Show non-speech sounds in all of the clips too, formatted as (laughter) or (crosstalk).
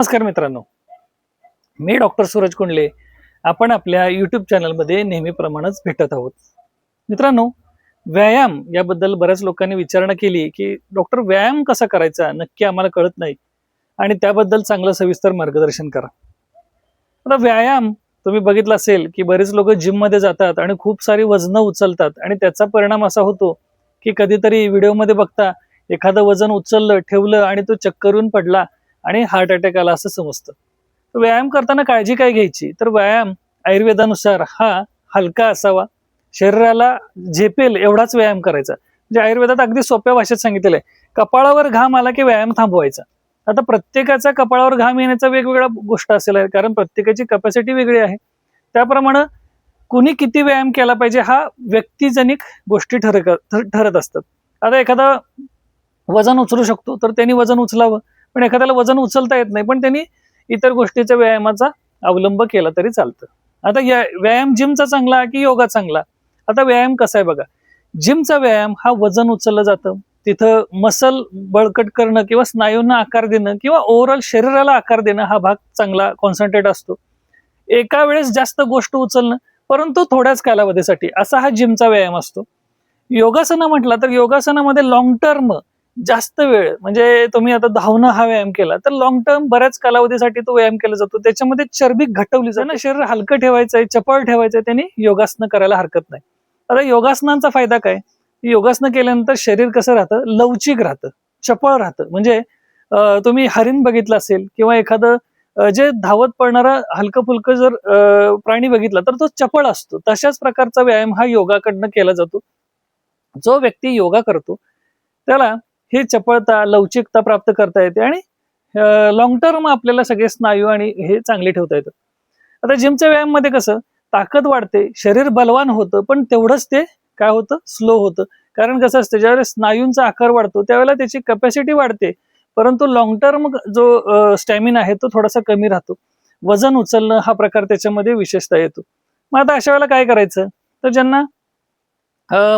नमस्कार मित्रांनो. मी डॉक्टर सूरज कुंडले. आपण आपल्या यूट्यूब चॅनलमध्ये नेहमीप्रमाणेच भेटत आहोत. मित्रांनो व्यायाम याबद्दल बऱ्याच लोकांनी विचारणा केली की डॉक्टर व्यायाम कसा करायचा नक्की आम्हाला कळत नाही. आणि त्याबद्दल चांगलं सविस्तर मार्गदर्शन करा. आता व्यायाम तुम्ही बघितलं असेल की बरेच लोक जिममध्ये जातात आणि खूप सारी वजनं उचलतात. आणि त्याचा परिणाम असा होतो की कधीतरी व्हिडिओमध्ये बघता एखादं वजन उचललं ठेवलं आणि तो चक्करून पडला आणि हार्ट अटॅक आला असं समजतं. तर व्यायाम करताना काळजी काय घ्यायची? तर व्यायाम आयुर्वेदानुसार हा हलका असावा. शरीराला झेपेल एवढाच व्यायाम करायचा. म्हणजे आयुर्वेदात अगदी सोप्या भाषेत सांगितलेलं आहे. कपाळावर घाम आला की व्यायाम थांबवायचा. आता प्रत्येकाचा कपाळावर घाम येण्याचा वेगवेगळा गोष्ट असेल आहे, कारण प्रत्येकाची कपॅसिटी वेगळी आहे. त्याप्रमाणे कुणी किती व्यायाम केला पाहिजे हा व्यक्तिजनिक गोष्टी ठरक ठरत असतात. आता एखादा वजन उचलू शकतो तर त्यांनी वजन उचलावं. पण एखाद्याला वजन उचलता येत नाही पण त्यांनी इतर गोष्टीच्या व्यायामाचा अवलंब केला तरी चालतं. आता या व्यायाम जिमचा चांगला की योगा चांगला? आता व्यायाम कसा आहे बघा. जिमचा व्यायाम हा वजन उचललं जातं. तिथं मसल बळकट करणं किंवा स्नायूंना आकार देणं किंवा ओव्हरऑल शरीराला आकार देणं हा भाग चांगला कॉन्सन्ट्रेट असतो. एका वेळेस जास्त गोष्ट उचलणं परंतु थोड्याच कालावधीसाठी असा हा जिमचा व्यायाम असतो. योगासनं म्हटलं तर योगासनामध्ये लॉंग टर्म जास्त वेळ म्हणजे तुम्ही आता धावणं हा व्यायाम केला तर लॉंग टर्म बऱ्याच कालावधीसाठी तो व्यायाम केला जातो. त्याच्यामध्ये चरबी घटवली जाते. शरीर हलकं ठेवायचं आहे चपळ ठेवायचं आहे त्यांनी योगासनं करायला हरकत नाही. आता योगासनांचा फायदा काय? योगासनं केल्यानंतर शरीर कसं राहतं? लवचिक राहतं चपळ राहतं. म्हणजे तुम्ही हरिण बघितलं असेल किंवा एखादं जे धावत पडणारा हलकं फुलकं जर प्राणी बघितला तर तो चपळ असतो. तशाच प्रकारचा व्यायाम हा योगाकडनं केला जातो. जो व्यक्ती योगा करतो त्याला ही चपळता लवचिकता प्राप्त करता येते आणि लॉंग टर्म आपल्याला सगळे स्नायू आणि हे चांगले ठेवता येतं. आता जिमच्या व्यायाममध्ये कसं ताकद वाढते शरीर बलवान होतं पण तेवढंच ते काय होतं स्लो होतं. कारण कसं असतं ज्यावेळेस स्नायूंचा आकार वाढतो त्यावेळेला त्याची कपॅसिटी वाढते. परंतु लॉंग टर्म जो स्टॅमिना आहे तो थोडासा कमी राहतो. वजन उचलणं हा प्रकार त्याच्यामध्ये विशेषतः येतो. मग आता अशा वेळेला काय करायचं? तर ज्यांना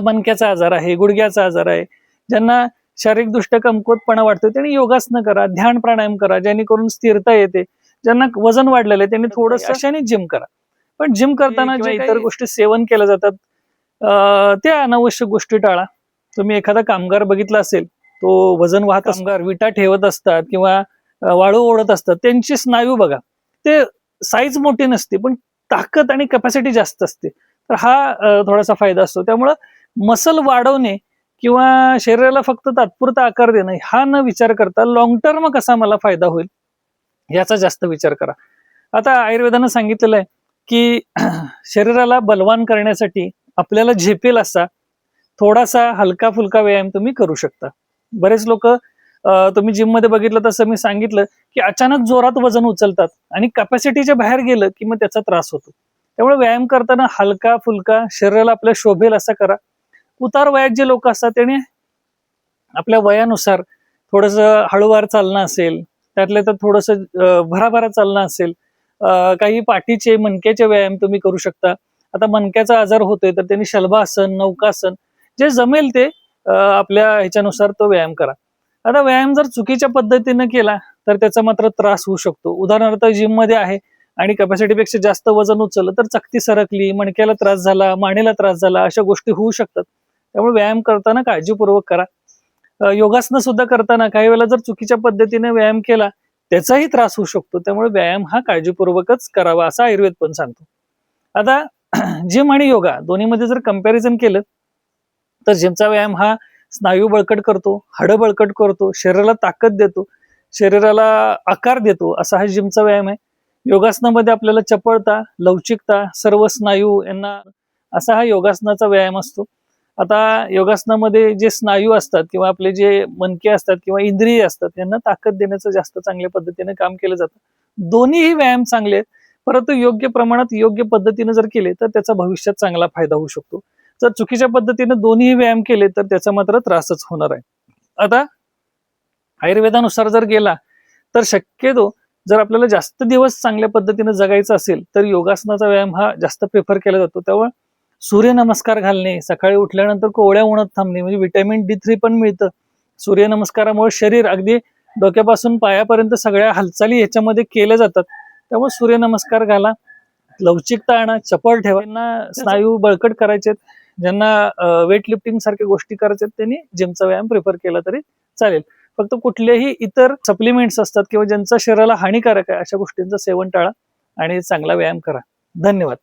मणक्याचा आजार आहे गुडघ्याचा आजार आहे ज्यांना शारीरिकदृष्ट्या कमकुवतपणा वाटतो त्यांनी योगासनं करा ध्यान प्राणायाम करा जेणेकरून स्थिरता येते. ज्यांना वजन वाढलेलं आहे त्यांनी थोडस अशाने जिम करा. पण जिम करताना जे इतर गोष्टी सेवन केल्या जातात त्या अनावश्यक गोष्टी टाळा. तुम्ही एखादा कामगार बघितला असेल तो वजन वाहत कामगार विटा ठेवत असतात किंवा वाळू ओढत असतात त्यांची स्नायू बघा. ते साईज मोठी नसते पण ताकद आणि कपॅसिटी जास्त असते. तर हा थोडासा फायदा असतो. त्यामुळं मसल वाढवणे किंवा शरीराला फक्त तात्पुरता आकार देणं हा न विचार करता लॉंग टर्म कसा मला फायदा होईल याचा जास्त विचार करा. आता आयुर्वेदानं सांगितलेलं आहे की (clears throat) शरीराला बलवान करण्यासाठी आपल्याला झेपेल असा थोडासा हलका फुलका व्यायाम तुम्ही करू शकता. बरेच लोक तुम्ही जिममध्ये बघितलं तसं मी सांगितलं की अचानक जोरात वजन उचलतात आणि कॅपॅसिटीच्या बाहेर गेलं की मग त्याचा त्रास होतो. त्यामुळे व्यायाम करताना हलका फुलका शरीराला आपल्या शोभेल असा करा. उतार वयात जे लोक असतात त्याने आपल्या वयानुसार थोडस हळूवार चालणं असेल त्यातल्या तर थोडस भराभरा चालणं असेल काही पाठीचे मणक्याचे व्यायाम तुम्ही करू शकता. आता मणक्याचा आजार होतोय तर त्यांनी शलभासन नौकासन जे जमेल ते आपल्या ह्याच्यानुसार तो व्यायाम करा. आता व्यायाम जर चुकीच्या पद्धतीने केला तर त्याचा मात्र त्रास होऊ शकतो. उदाहरणार्थ जिममध्ये आहे आणि कपॅसिटीपेक्षा जास्त वजन उचललं तर चकती सरकली मणक्याला त्रास झाला मानेला त्रास झाला अशा गोष्टी होऊ शकतात. त्यामुळे व्यायाम करताना काळजीपूर्वक करा. योगासनं सुद्धा करताना काही वेळेला जर चुकीच्या पद्धतीने व्यायाम केला त्याचाही त्रास होऊ शकतो. त्यामुळे व्यायाम हा काळजीपूर्वकच करावा असा आयुर्वेद पण सांगतो. आता (clears throat) जिम आणि योगा दोन्हीमध्ये जर कंपॅरिझन केलं तर जिमचा व्यायाम हा स्नायू बळकट करतो हाडं बळकट करतो शरीराला ताकद देतो शरीराला आकार देतो असा हा जिमचा व्यायाम आहे. योगासनामध्ये आपल्याला चपळता लवचिकता सर्व स्नायू यांना असा हा योगासनाचा व्यायाम असतो. आता योगासनामध्ये जे स्नायू असतात किंवा आपले जे मनके असतात किंवा इंद्रिय असतात यांना ताकद देण्याचं जास्त चांगल्या पद्धतीने काम केलं जातं. दोन्हीही व्यायाम चांगले आहेत परंतु योग्य प्रमाणात योग्य पद्धतीने जर केले तर त्याचा भविष्यात चांगला फायदा होऊ शकतो. जर चुकीच्या पद्धतीने दोन्ही व्यायाम केले तर त्याचा मात्र त्रासच होणार आहे. आता आयुर्वेदानुसार जर गेला तर शक्यतो जर आपल्याला जास्त दिवस चांगल्या पद्धतीने जगायचं असेल तर योगासनाचा व्यायाम हा जास्त प्रेफर केला जातो. त्यामुळे सूर्यनमस्कार घालणे सकाळी उठल्यानंतर कोवळ्या उन्हात थांबणे म्हणजे व्हिटॅमिन डी थ्री पण मिळतं. सूर्यनमस्कारामुळे शरीर अगदी डोक्यापासून पायापर्यंत सगळ्या हालचाली ह्याच्यामध्ये केल्या जातात. त्यामुळे सूर्यनमस्कार घाला लवचिकता आणा चपळ ठेवा. स्नायू बळकट करायचे ज्यांना वेट लिफ्टिंग सारख्या गोष्टी करायच्या त्यांनी जिमचा व्यायाम प्रिफर केला तरी चालेल. फक्त कुठलेही इतर सप्लिमेंट्स असतात किंवा ज्यांचा शरीराला हानिकारक आहे अशा गोष्टींचं सेवन टाळा आणि चांगला व्यायाम करा. धन्यवाद.